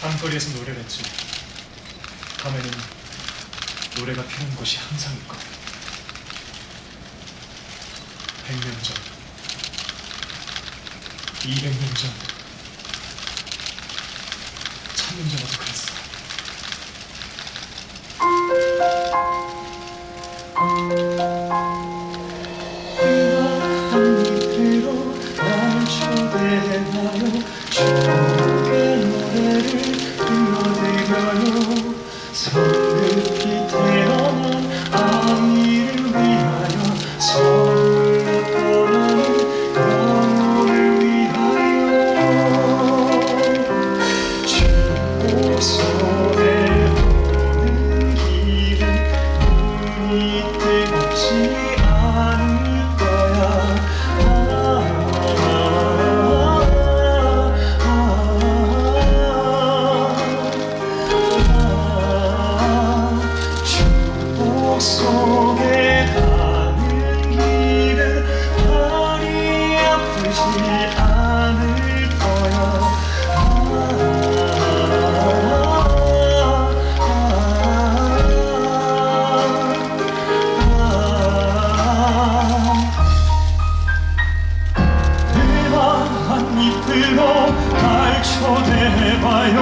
밤거리에서 노래를 했지. 밤에는 노래가 피는 곳이 항상 있거든. 백년 전, 이백 년 전, 천년 전에도 그랬어. 한 불 이 아프지 않을 거야. 대박 한 잎으로 날 초대해봐요.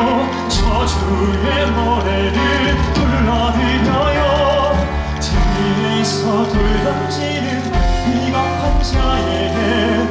저주의 노래를 불러드려요 뒤에서 돌던지는 비겁한 자에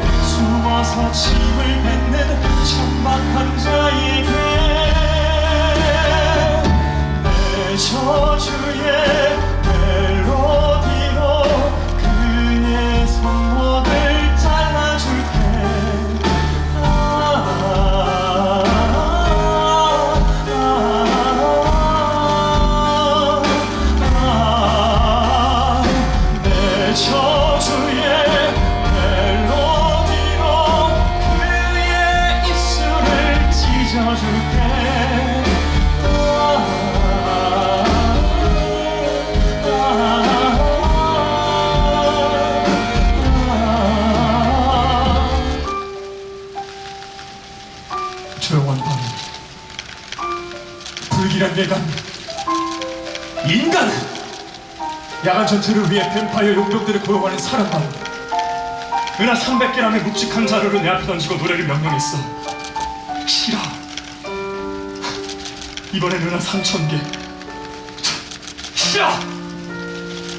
조용한 밤. 불길한 예감. 인간 야간 전투를 위해 뱀파이어 용병들을 고용하는 사람만 은하 300개람의 묵직한 자루를 내 앞에 던지고 노래를 명령했어. 싫어 이번엔 은하 3천 개. 싫어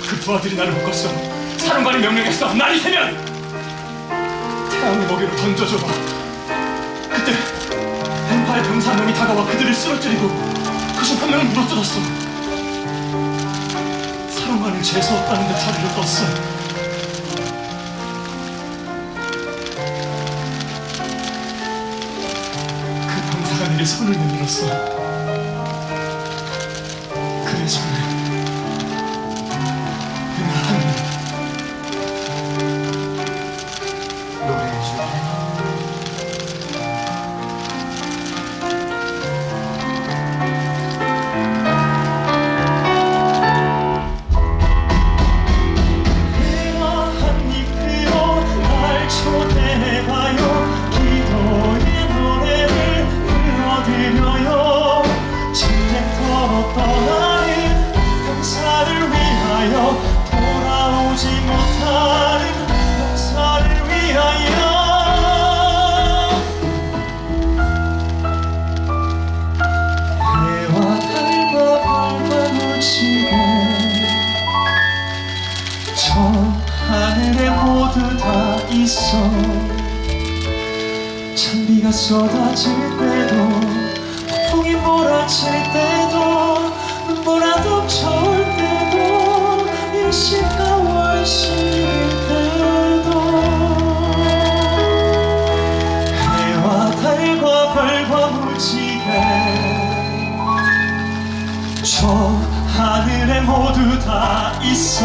그 부하들이 나를 묶었어. 사령관이 명령했어. 날이 새면! 태양의 먹이로 던져줘봐. 그때 뱀파의 병사 한 명이 다가와 그들을 쓰러뜨리고 그중 한 명을 물어뜯었어. 사령관은 재수없다는 데 자리를 떴어. 그 병사가 내게 손을 내밀었어 찬비가 쏟아질 때도 폭풍이 몰아칠 때도 눈보라도 쳐올 때도 일시가 월시일 때도. 해와 달과 별과 무지개 저 하늘에 모두 다 있어